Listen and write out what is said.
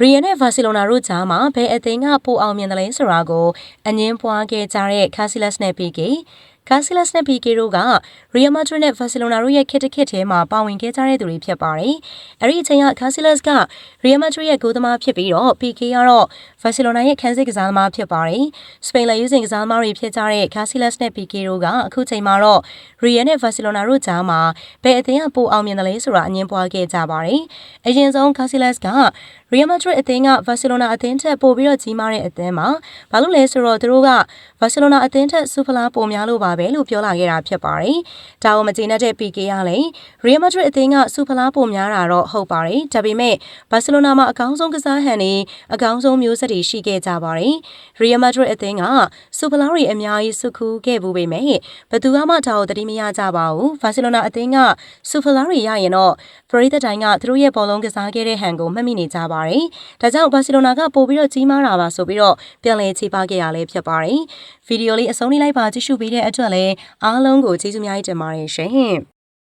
ရီယယ်နဲ့ဘာစီလိုနာတို့ကြားမှာဘယ်အသင်းကပိုအောင်မြင်တယ်လဲဆိုတာကိုအငင်းပွားခဲ့ကြတဲ့ကာစီလက်စ်နဲ့ပီကေ ကာစီလက်စ်နဲ့ပီကေတို့ကရီယယ်မက်ဒရစ်နဲ့ဘာစီလိုနာတို့ရဲ့ခေတ်တစ်ခေတ်ထဲမှာပါဝင်ခဲ့ကြတဲ့သူတွေဖြစ်ပါတယ်။အဲဒီအချိန်ကကာစီလက်စ်ကရီယယ်မက်ဒရစ်ရဲ့ဂိုးသမားဖြစ်ပြီးတော့ပီကေကတော့ဘာစီလိုနာရဲ့ခန်းစစ်ကစားသမားဖြစ်ပါတယ်။စပိန်လက်ယူစင်ကစားသမားတွေဖြစ်ကြတဲ့ကာစီလက်စ်နဲ့ပီကေတို့ကအခုချိန်မှာတော့ရီယယ်နဲ့ဘာစီလိုနာတို့ကြားမှာဘယ်အသင်းကပိုအောင်မြင်တယ်လဲဆိုတာအငင်းပွားခဲ့ကြပါတယ်။အရင်ဆုံးကာစီလက်စ်ကရီယယ်မက်ဒရစ်အသင်းကဘာစီလိုနာအသင်းထက်ပိုပြီးတော့ကြီးမားတဲ့အသင်းမှာဘာလို့လဲဆိုတော့သူတို့ကဘာစီလိုနာအသင်းထက်စူဖလာပိုများလို့ပါပဲလို့ပြောလာခဲ့တာဖြစ်ပါတယ်။ဒါကိုမကျေနပ်တဲ့ PK ကလည်းရီယယ်မက်ဒရစ်အသင်းကစူဖလာပိုများတာတော့ဟုတ်ပါတယ်။ဒါပေမဲ့ဘာစီလိုနာမှာအကောင်းဆုံးကစားဟန်တွေအကောင်းဆုံးမျိုးဆက်တွေရှိခဲ့ကြပါတယ်။ရီယယ်မက်ဒရစ်အသင်းကစူဖလာတွေအများကြီးစုခူးခဲ့ဘူးပေမဲ့ဘယ်သူမှဒါကိုတတိမရကြပါဘူး။ဘာစီလိုနာအသင်းကစူဖလာတွေရရင်တော့ပရိသတ်တိုင်းကသူတို့ရဲ့ဘောလုံးကစားခဲ့တဲ့ဟန်ကိုမှတ်မိနေကြပါတယ်။ဒါကြောင့်ဘာစီလိုနာကပို့ပြီးတော့ကြီးမားတာပါဆိုပြီးတော့ပြန်လည်ခြေပခဲ့ရလဲဖြစ်ပါတယ်။ဗီဒီယိုလေးအဆုံးလေးလိုက်ပါကြည့်ရှုပေးတဲ့အတွက်လည်းအားလုံးကိုကျေးဇူးများကြီးတင်ပါတယ်ရှင်။